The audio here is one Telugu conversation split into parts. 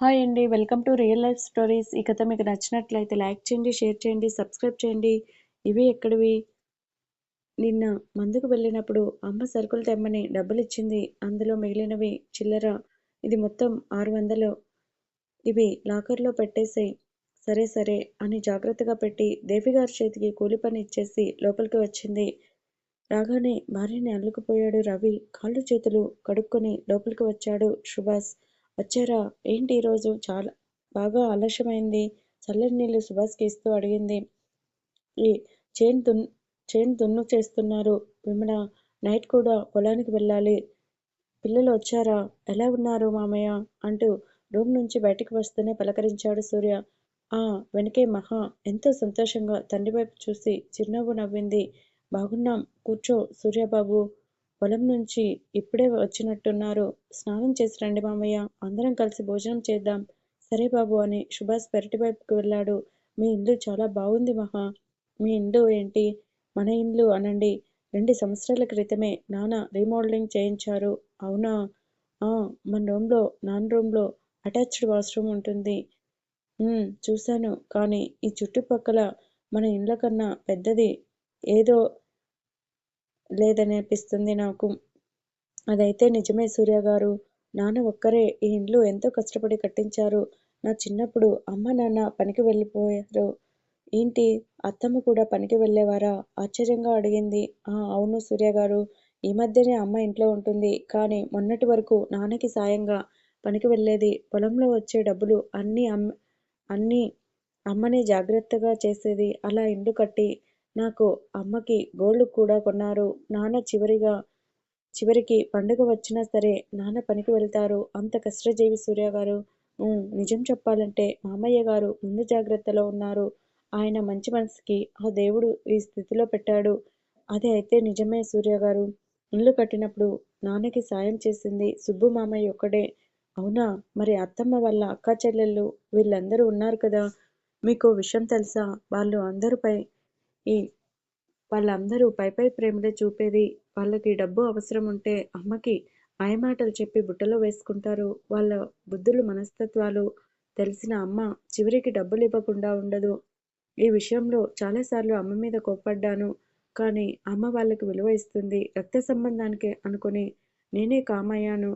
హాయ్ అండి. Welcome to real life stories. ఈ కథ మీకు నచ్చినట్లయితే లైక్ చేయండి షేర్ చేయండి సబ్స్క్రైబ్ చేయండి. ఇవి ఎక్కడివి? నిన్న మందుకు వెళ్ళినప్పుడు అమ్మ సరుకులు తెమ్మని డబ్బులు ఇచ్చింది. అందులో మిగిలినవి చిల్లర. ఇది మొత్తం ఆరు వందలు. ఇవి లాకర్లో పెట్టేసి సరే సరే అని జాగ్రత్తగా పెట్టి దేవిగారి చేతికి కూలి పని ఇచ్చేసి లోపలికి వచ్చింది. రాగానే భార్యని అల్లుకుపోయాడు రవి. కాళ్ళు చేతులు కడుక్కొని లోపలికి వచ్చాడు సుభాష్. వచ్చారా ఏంటి ఈరోజు చాలా బాగా ఆలస్యమైంది. చల్లని నీళ్ళు సుభాష్కి ఇస్తూ అడిగింది. ఈ చేను దున్ చేను దున్ను చేస్తున్నారు. విమల నైట్ కూడా పొలానికి వెళ్ళాలి. పిల్లలు వచ్చారా? ఎలా ఉన్నారు మామయ్య? అంటూ రూమ్ నుంచి బయటకు వస్తూనే పలకరించాడు సూర్య. ఆ వెనకే మహా ఎంతో సంతోషంగా తండ్రి వైపు చూసి చిరునవ్వు నవ్వింది. బాగున్నాం కూర్చో సూర్యబాబు. పొలం నుంచి ఇప్పుడే వచ్చినట్టున్నారు. స్నానం చేసి రండి మామయ్య అందరం కలిసి భోజనం చేద్దాం. సరే బాబు అని సుభాష్ పెరటి వైపుకు వెళ్ళాడు. మీ ఇల్లు చాలా బాగుంది మహా. మీ ఇల్లు ఏంటి? మన ఇల్లు అనండి. రెండు సంవత్సరాల క్రితమే నాన్న రీమోడలింగ్ చేయించారు. అవునా? ఆ మన రూమ్లో నాన్న రూమ్లో అటాచ్డ్ వాష్రూమ్ ఉంటుంది. చూశాను. కానీ ఈ చుట్టుపక్కల మన ఇండ్ల కన్నా పెద్దది. ఏదో లేదనిపిస్తుంది నాకు. అదైతే నిజమే సూర్య గారు. నాన్న ఒక్కరే ఈ ఇండ్లు ఎంతో కష్టపడి కట్టించారు. నా చిన్నప్పుడు అమ్మ నాన్న పనికి వెళ్ళిపోయారు. ఏంటి? అత్తమ్మ కూడా పనికి వెళ్ళేవారా? ఆశ్చర్యంగా అడిగింది. ఆ అవును సూర్య గారు. ఈ మధ్యనే అమ్మ ఇంట్లో ఉంటుంది. కానీ మొన్నటి వరకు నాన్నకి సాయంగా పనికి వెళ్ళేది. పొలంలో వచ్చే డబ్బులు అన్నీ అమ్మ అన్నీ అమ్మనే జాగ్రత్తగా చేసేది. అలా ఇల్లు కట్టి నాకు అమ్మకి గోళ్ళు కూడా కొన్నారు. నాన్న చివరిగా చివరికి పండుగ వచ్చినా సరే నాన్న పనికి వెళ్తారు. అంత కష్టజీవి సూర్య గారు. నిజం చెప్పాలంటే మామయ్య గారు ముందు జాగ్రత్తలో ఉన్నారు. ఆయన మంచి మనసుకి ఆ దేవుడు ఈ స్థితిలో పెట్టాడు. అది అయితే నిజమే సూర్య గారు. ఇల్లు కట్టినప్పుడు నాన్నకి సాయం చేసింది సుబ్బు మామయ్య ఒక్కడే. అవునా? మరి అత్తమ్మ వాళ్ళ అక్క చెల్లెళ్ళు వీళ్ళందరూ ఉన్నారు కదా. మీకు విషయం తెలుసా? వాళ్ళు అందరిపై ఈ వాళ్ళందరూ పైపై ప్రేమలే చూపేది వాళ్ళకి డబ్బు అవసరం ఉంటే అమ్మకి ఆయమాటలు చెప్పి బుట్టలో వేసుకుంటారు. వాళ్ళ బుద్ధులు మనస్తత్వాలు తెలిసిన అమ్మ చివరికి డబ్బులు ఇవ్వకుండా ఉండదు. ఈ విషయంలో చాలాసార్లు అమ్మ మీద కోప్పడ్డాను. కానీ అమ్మ వాళ్ళకి విలువ ఇస్తుంది. రక్త సంబంధానికి అనుకుని నేనే కామయ్యాను.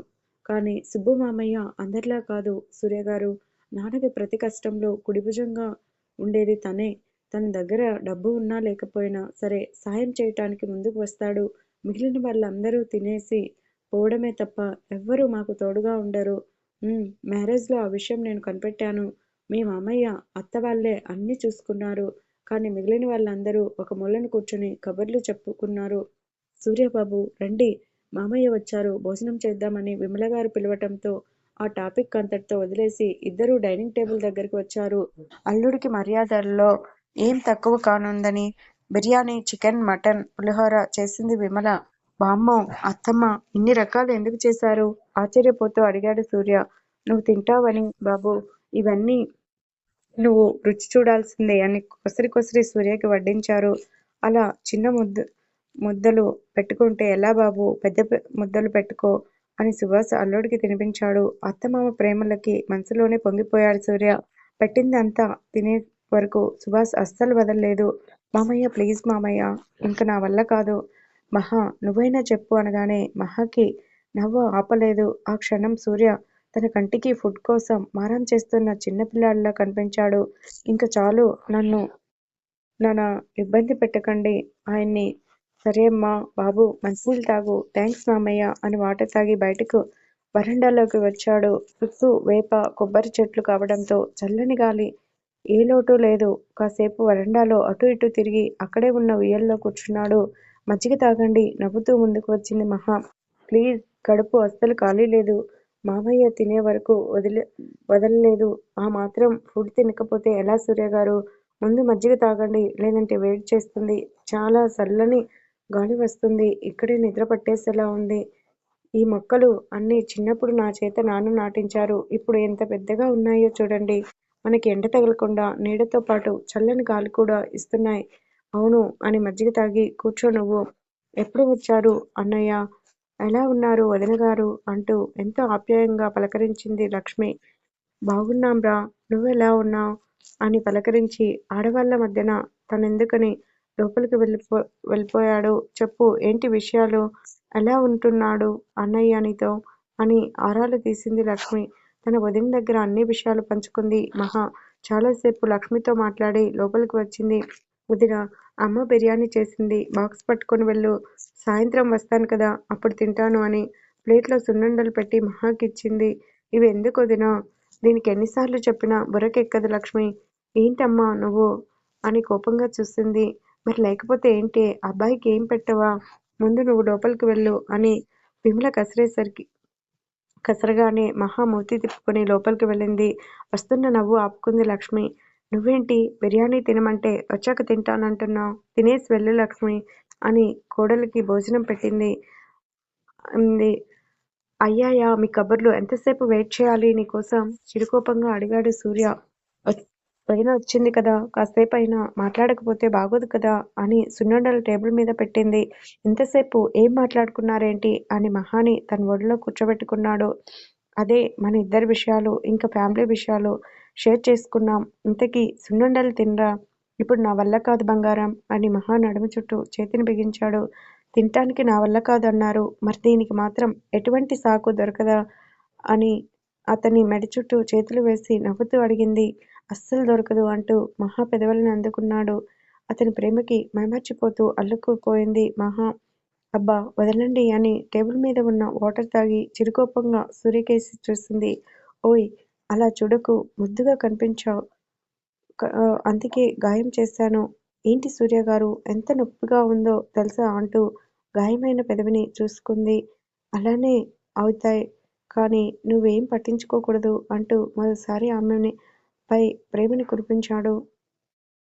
కానీ సుబ్బు మామయ్య అందరిలా కాదు. సూర్య గారు నాన్నకి ప్రతి కష్టంలో కుడిభుజంగా ఉండేది తనే. తన దగ్గర డబ్బు ఉన్నా లేకపోయినా సరే సాయం చేయటానికి ముందుకు వస్తాడు. మిగిలిన వాళ్ళందరూ తినేసి పోవడమే తప్ప ఎవ్వరూ మాకు తోడుగా ఉండరు. మ్యారేజ్లో ఆ విషయం నేను కనిపెట్టాను. మీ మామయ్య అత్త వాళ్ళే అన్నీ చూసుకున్నారు. కానీ మిగిలిన వాళ్ళందరూ ఒక మూలన కూర్చొని కబుర్లు చెప్పుకున్నారు. సూర్యబాబు రండి మామయ్య వచ్చారు. భోజనం చేద్దామని విమల గారు పిలవటంతో ఆ టాపిక్ అంతటితో వదిలేసి ఇద్దరూ డైనింగ్ టేబుల్ దగ్గరికి వచ్చారు. అల్లుడికి మర్యాదల్లో ఏం తక్కువ కానుందని బిర్యానీ చికెన్ మటన్ పులిహోర చేసింది విమల. వామ్మో అత్తమ్మ ఇన్ని రకాలు ఎందుకు చేశారు? ఆశ్చర్యపోతూ అడిగాడు సూర్య. నువ్వు తింటావని బాబు ఇవన్నీ నువ్వు రుచి చూడాల్సిందే అని కొసరి కొసరి సూర్యకి వడ్డించారు. అలా చిన్న ముద్ద ముద్దలు పెట్టుకుంటే ఎలా బాబు? పెద్ద ముద్దలు పెట్టుకో అని సుభాష్ అల్లుడికి తినిపించాడు. అత్తమామ ప్రేమలకి మనసులోనే పొంగిపోయాడు సూర్య. పెట్టిందంతా తినే వరకు సుభాష్ అస్సలు వదలలేదు. మామయ్య ప్లీజ్ మామయ్య ఇంక నా వల్ల కాదు. మహా నువ్వైనా చెప్పు అనగానే మహాకి నవ్వు ఆపలేదు. ఆ క్షణం సూర్య తన కంటికి ఫుడ్ కోసం మారం చేస్తున్న చిన్నపిల్లాడిలా కనిపించాడు. ఇంకా చాలు నన్ను నాన్న ఇబ్బంది పెట్టకండి. ఆయన్ని సరే అమ్మా బాబు మంచినీళ్ళు తాగు. థ్యాంక్స్ మామయ్య అని వాటర్ తాగి బయటకు వరండాలోకి వచ్చాడు. చుట్టూ వేప కొబ్బరి చెట్లు కావడంతో చల్లని గాలి ఏ లోటు లేదు. కాసేపు వరండాలో అటు ఇటు తిరిగి అక్కడే ఉన్న ఉయ్యల్లో కూర్చున్నాడు. మజ్జిగ తాగండి. నవ్వుతూ ముందుకు వచ్చింది మహా. ప్లీజ్ కడుపు అస్సలు ఖాళీ లేదు. మామయ్య తినే వరకు వదిలే వదలలేదు. ఆ మాత్రం ఫుడ్ తినకపోతే ఎలా సూర్య గారు? ముందు మజ్జిగ తాగండి. లేదంటే వేడి చేస్తుంది. చాలా చల్లని గాలి వస్తుంది. ఇక్కడే నిద్ర పట్టేసేలా ఉంది. ఈ మొక్కలు అన్నీ చిన్నప్పుడు నా చేత నాన్న నాటించారు. ఇప్పుడు ఎంత పెద్దగా ఉన్నాయో చూడండి. మనకి ఎండ తగలకుండా నీడతో పాటు చల్లని గాలి కూడా ఇస్తున్నాయి. అవును అని మజ్జిగ తాగి కూర్చో నువ్వు. ఎప్పుడు వచ్చారు అన్నయ్య? ఎలా ఉన్నారు వదిన గారు? అంటూ ఎంతో ఆప్యాయంగా పలకరించింది లక్ష్మి. బాగున్నాంరా నువ్వెలా ఉన్నావ్? అని పలకరించి ఆడవాళ్ళ మధ్యన తనెందుకని లోపలికి వెళ్ళిపో వెళ్ళిపోయాడు. చెప్పు ఏంటి విషయాలు? ఎలా ఉంటున్నాడు అన్నయ్య నీతో? అని ఆరాలు తీసింది లక్ష్మి. తన వదిన దగ్గర అన్ని విషయాలు పంచుకుంది. మహా! చాలాసేపు లక్ష్మితో మాట్లాడి లోపలికి వచ్చింది. వదిన అమ్మ బిర్యానీ చేసింది. బాక్స్ పట్టుకొని వెళ్ళు. సాయంత్రం వస్తాను కదా అప్పుడు తింటాను అని ప్లేట్లో సున్నుండలు పెట్టి మహాకిచ్చింది ఇవి ఎందుకు వదినా? దీనికి ఎన్నిసార్లు చెప్పినా బుర్రకెక్కదు లక్ష్మి. ఏంటమ్మా నువ్వు? అని కోపంగా చూసింది. మరి లేకపోతే ఏంటి? అబ్బాయికి ఏం పెట్టవా? ముందు నువ్వు లోపలికి వెళ్ళు అని విమల కసిరేసరికి కసరగానే మహా మూతి తిప్పుకొని లోపలికి వెళ్ళింది. వస్తున్న నవ్వు ఆపుకుంది లక్ష్మి. నువ్వేంటి? బిర్యానీ తినమంటే వచ్చాక తింటానంటున్నావు. తినేసి వెళ్ళు లక్ష్మి అని కోడలికి భోజనం పెట్టింది. అంది. అయ్యాయా మీ కబుర్లు ఎంతసేపు వెయిట్ చేయాలి నీకోసం? చిరుకోపంగా అడిగాడు సూర్య. పైన వచ్చింది కదా కాసేపు అయినా మాట్లాడకపోతే బాగోదు కదా అని సున్నుండలు టేబుల్ మీద పెట్టింది. ఇంతసేపు ఏం మాట్లాడుకున్నారేంటి అని మహాని తన ఒడిలో కూర్చోబెట్టుకున్నాడు. అదే మన ఇద్దరి విషయాలు ఇంకా ఫ్యామిలీ విషయాలు షేర్ చేసుకున్నాం. ఇంతకీ సున్నుండలు తినరా? ఇప్పుడు నా వల్ల కాదు బంగారం అని మహా నడుము చుట్టూ చేతిని బిగించాడు. తినటానికి నా వల్ల కాదు అన్నారు మరి దీనికి మాత్రం ఎటువంటి సాకు దొరకదా అని అతని మెడ చుట్టూ చేతులు వేసి నవ్వుతూ అడిగింది. అస్సలు దొరకదు అంటూ మహా పెదవులను అందుకున్నాడు. అతని ప్రేమకి మైమర్చిపోతూ అల్లుకుపోయింది మహా. అబ్బా వదలండి అని టేబుల్ మీద ఉన్న వాటర్ తాగి చిరుకోపంగా సూర్యకేసి చూసింది. ఓయ్ అలా చూడకు ముద్దుగా కనిపించావు. అందుకే గాయం చేశాను. ఏంటి సూర్య గారు ఎంత నొప్పిగా ఉందో తెలుసా అంటూ గాయమైన పెదవిని చూసుకుంది. అలానే అవుతాయి కానీ నువ్వేం పట్టించుకోకూడదు అంటూ మరోసారి ఆమెని పై ప్రేమని కురిపించాడు.